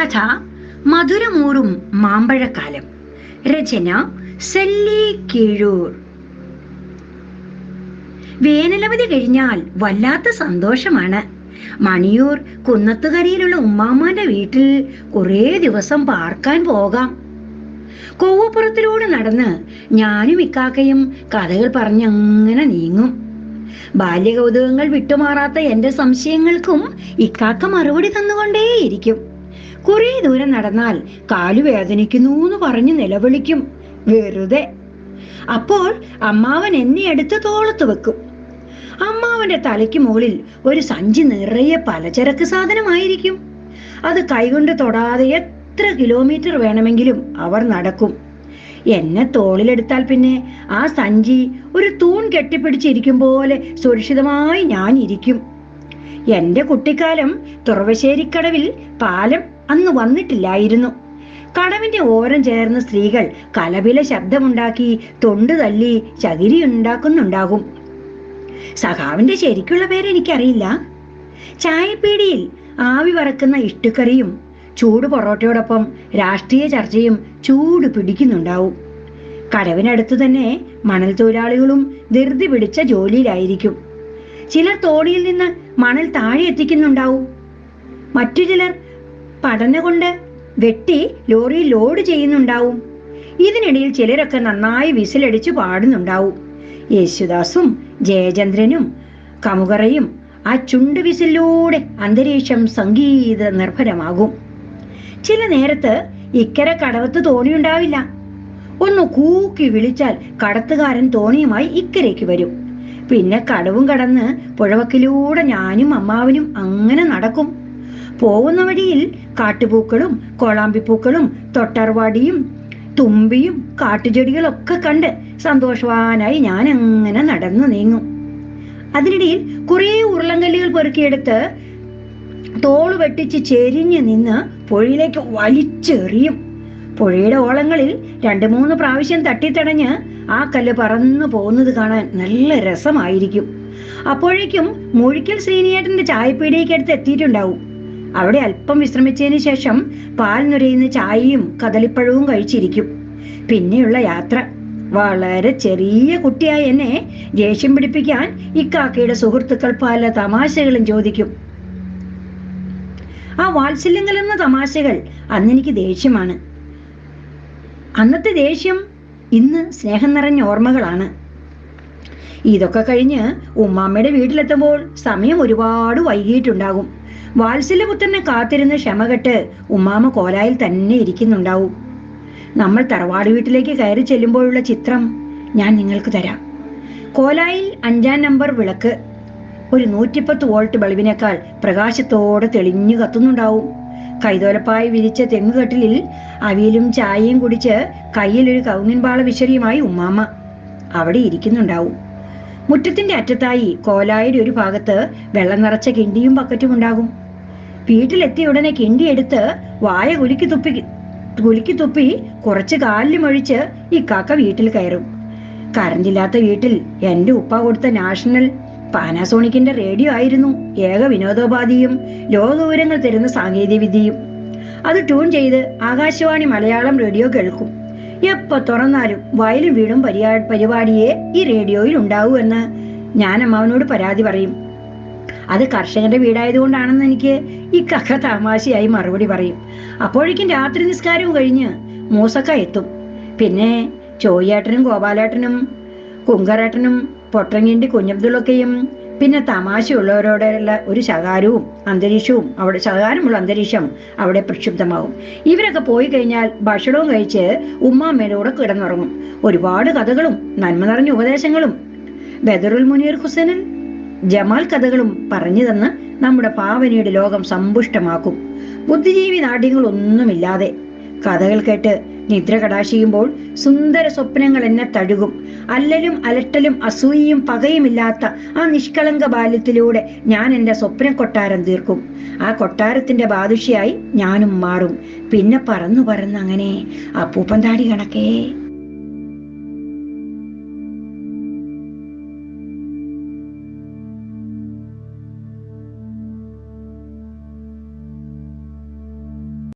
കഥ മധുരമൂറും മാമ്പഴക്കാലം. രചന സെല്ലി കീഴൂർ. വേനലവധി കഴിഞ്ഞാൽ വല്ലാത്ത സന്തോഷമാണ്. മണിയൂർ കുന്നത്തുകരയിലുള്ള ഉമ്മാമാന്റെ വീട്ടിൽ കുറേ ദിവസം പാർക്കാൻ പോകാം. കൊവ്വപ്പുറത്തിലൂടെ നടന്ന് ഞാനും ഇക്കാക്കയും കഥകൾ പറഞ്ഞങ്ങനെ നീങ്ങും. ബാല്യകൗതുകങ്ങൾ വിട്ടുമാറാത്ത എന്റെ സംശയങ്ങൾക്കും ഇക്കാക്ക മറുപടി തന്നുകൊണ്ടേയിരിക്കും. കുറെ ദൂരം നടന്നാൽ കാലു വേദനിക്കുന്നു എന്ന് പറഞ്ഞ് നിലവിളിക്കും. വെറുതെ. അപ്പോൾ അമ്മാവൻ എന്നെ എടുത്ത് തോളത്ത് വെക്കും. അമ്മാവന്റെ തലയ്ക്ക് മുകളിൽ ഒരു സഞ്ചി നിറയെ പലചരക്ക് സാധനമായിരിക്കും. അത് കൈകൊണ്ട് തൊടാതെ എത്ര കിലോമീറ്റർ വേണമെങ്കിലും അവർ നടക്കും. എന്നെ തോളിലെടുത്താൽ പിന്നെ ആ സഞ്ചി ഒരു തൂൺ കെട്ടിപ്പിടിച്ചിരിക്കും പോലെ സുരക്ഷിതമായി ഞാൻ ഇരിക്കും. എന്റെ കുട്ടിക്കാലം തുറവശ്ശേരിക്കടവിൽ പാലം അന്ന് വന്നിട്ടില്ലായിരുന്നു. കടവിന്റെ ഓരം ചേർന്ന സ്ത്രീകൾ കലപില ശബ്ദമുണ്ടാക്കി തൊണ്ട് തല്ലി ചകിരി ഉണ്ടാക്കുന്നുണ്ടാകും. സഖാവിന്റെ ശരിക്കുള്ള പേര് എനിക്കറിയില്ല. ചായപ്പീടിയിൽ ആവി പറക്കുന്ന ഇഷ്ടുക്കറിയും ചൂട് പൊറോട്ടയോടൊപ്പം രാഷ്ട്രീയ ചർച്ചയും ചൂട് പിടിക്കുന്നുണ്ടാവും. കടവിനടുത്തു തന്നെ മണൽ തൊഴിലാളികളും ധൃതി പിടിച്ച ജോലിയിലായിരിക്കും. ചിലർ തോടിയിൽ നിന്ന് മണൽ താഴെ എത്തിക്കുന്നുണ്ടാവും. മറ്റു ചിലർ പഠന കൊണ്ട് വെട്ടി ലോറി ലോഡ് ചെയ്യുന്നുണ്ടാവും. ഇതിനിടയിൽ ചിലരൊക്കെ നന്നായി വിസിലടിച്ചു പാടുന്നുണ്ടാവും. യേശുദാസും ജയചന്ദ്രനും കമുകറയും ആ ചുണ്ട് വിസിലൂടെ അന്തരീക്ഷം സംഗീത നിർഭരമാകും. ചില നേരത്ത് ഇക്കരെ കടവത്ത് തോണിയുണ്ടാവില്ല ഒന്ന് കൂക്കി വിളിച്ചാൽ കടത്തുകാരൻ തോണിയുമായി ഇക്കരയ്ക്ക് വരും. പിന്നെ കടവും കടന്ന് പുഴവക്കിലൂടെ ഞാനും അമ്മാവനും അങ്ങനെ നടക്കും. പോകുന്ന വഴിയിൽ കാട്ടുപൂക്കളും കോളാമ്പിപ്പൂക്കളും തൊട്ടർവാടിയും തുമ്പിയും കാട്ടുചെടികളൊക്കെ കണ്ട് സന്തോഷവാനായി ഞാൻ അങ്ങനെ നടന്നു നീങ്ങും. അതിനിടയിൽ കുറേ ഉരുളങ്കല്ലുകൾ പെറുക്കിയെടുത്ത് തോൾ വെട്ടിച്ച് ചെരിഞ്ഞ് നിന്ന് പുഴയിലേക്ക് വലിച്ചെറിയും. പുഴയുടെ ഓളങ്ങളിൽ രണ്ട് മൂന്ന് പ്രാവശ്യം തട്ടിത്തടഞ്ഞ് ആ കല്ല് പറന്നു പോകുന്നത് കാണാൻ നല്ല രസമായിരിക്കും. അപ്പോഴേക്കും മുഴിക്കൽ ശ്രീനിയേട്ടന്റെ ചായപ്പീടിയേക്ക് അടുത്ത് എത്തിയിട്ടുണ്ടാവും. അവിടെ അല്പം വിശ്രമിച്ചതിന് ശേഷം പാൽ നുരയുന്ന ചായയും കദളിപ്പഴവും കഴിച്ചിരിക്കും. പിന്നെയുള്ള യാത്ര. വളരെ ചെറിയ കുട്ടിയായ എന്നെ ദേഷ്യം പിടിപ്പിക്കാൻ ഇക്കാക്കയുടെ സുഹൃത്തുക്കൾ പല തമാശകളും ചോദിക്കും. ആ വാത്സല്യങ്ങൾ എന്ന തമാശകൾ അന്നെനിക്ക് ദേഷ്യമാണ്. അന്നത്തെ ദേഷ്യം ഇന്ന് സ്നേഹം നിറഞ്ഞ ഓർമ്മകളാണ്. ഇതൊക്കെ കഴിഞ്ഞ് ഉമ്മാമ്മയുടെ വീട്ടിലെത്തുമ്പോൾ സമയം ഒരുപാട് വൈകിയിട്ടുണ്ടാകും. വാത്സല്യപുത്രനെ കാത്തിരുന്ന് ക്ഷമകെട്ട് ഉമ്മാമ കോലായിൽ തന്നെ ഇരിക്കുന്നുണ്ടാവും. നമ്മൾ തറവാട് വീട്ടിലേക്ക് കയറി ചെല്ലുമ്പോഴുള്ള ചിത്രം ഞാൻ നിങ്ങൾക്ക് തരാം. കോലായിൽ അഞ്ചാം നമ്പർ വിളക്ക്. ഒരു നൂറ്റിപ്പത്ത് വോൾട്ട് ബൾബിനേക്കാൾ പ്രകാശത്തോടെ തെളിഞ്ഞു കത്തുന്നുണ്ടാവും. കൈതോലപ്പായി വിരിച്ച തെങ്ങുകെട്ടിലിൽ അവിയലും ചായയും കുടിച്ച് കയ്യിലൊരു കൗങ്ങിൻപാള വിശറിയുമായി ഉമ്മാമ്മ അവിടെ ഇരിക്കുന്നുണ്ടാവും. മുറ്റത്തിന്റെ അറ്റത്തായി കോലായുടെ ഒരു ഭാഗത്ത് വെള്ളം നിറച്ച കിണ്ടിയും ബക്കറ്റും ഉണ്ടാകും. വീട്ടിലെത്തിയ ഉടനെ കിണ്ടി എടുത്ത് വായ കുലുക്കി തുപ്പി കുലുക്കി തുപ്പി കുറച്ച് കാലിലും ഒഴിച്ച് ഈ കാക്ക വീട്ടിൽ കയറും. കറണ്ടില്ലാത്ത വീട്ടിൽ എന്റെ ഉപ്പ കൊടുത്ത നാഷണൽ പാനാസോണിക്കിന്റെ റേഡിയോ ആയിരുന്നു. ഏക വിനോദോപാധിയും ലോകവിവരങ്ങൾ തരുന്ന സാങ്കേതിക വിദ്യയും അത് ട്യൂൺ ചെയ്ത് ആകാശവാണി മലയാളം റേഡിയോ കേൾക്കും. എപ്പോ തുറന്നാലും വയലും വീടും പരിപാ പരിപാടിയെ ഈ റേഡിയോയിൽ ഉണ്ടാവൂ എന്ന് ഞാൻ അമ്മാവനോട് പരാതി പറയും. അത് കർഷകന്റെ വീടായതുകൊണ്ടാണെന്ന് എനിക്ക് ഈ കക്ക തമാശയായി മറുപടി പറയും. അപ്പോഴേക്കും രാത്രി നിസ്കാരവും കഴിഞ്ഞ് മൂസക്ക എത്തും. പിന്നെ ചോയ്യേട്ടനും ഗോപാലേട്ടനും കുങ്കറേട്ടനും പൊട്ടങ്ങിന്റെ കുഞ്ഞബ്ദുളൊക്കെയും പിന്നെ തമാശയുള്ളവരോടുള്ള ഒരു ശകാരവും അന്തരീക്ഷവും അവിടെ ശകാരമുള്ള അന്തരീക്ഷം അവിടെ പ്രക്ഷുബ്ധമാവും. ഇവരൊക്കെ പോയി കഴിഞ്ഞാൽ ഭക്ഷണവും കഴിച്ച് ഉമ്മാമ്മയുടെ കിടന്നുറങ്ങും. ഒരുപാട് കഥകളും നന്മ നിറഞ്ഞ ഉപദേശങ്ങളും. ബദറുൽ മുനീർ ഹുസൈനൻ ജമാൽ കഥകളും പറഞ്ഞു തന്ന് നമ്മുടെ പാവനയുടെ ലോകം സമ്പുഷ്ടമാക്കും. ബുദ്ധിജീവി നാട്യങ്ങളൊന്നുമില്ലാതെ കഥകൾ കേട്ട് നിദ്ര കടാശിയുമ്പോൾ സുന്ദര സ്വപ്നങ്ങൾ എന്നെ തഴുകും. അല്ലലും അലട്ടലും അസൂയയും പകയുമില്ലാത്ത ആ നിഷ്കളങ്ക ബാല്യത്തിലൂടെ ഞാൻ എന്റെ സ്വപ്ന കൊട്ടാരം തീർക്കും. ആ കൊട്ടാരത്തിന്റെ ബാദുഷിയായി ഞാനും മാറും. പിന്നെ പറന്നു പറന്ന് അങ്ങനെ അപ്പൂപ്പൻ താടി കണക്കേ.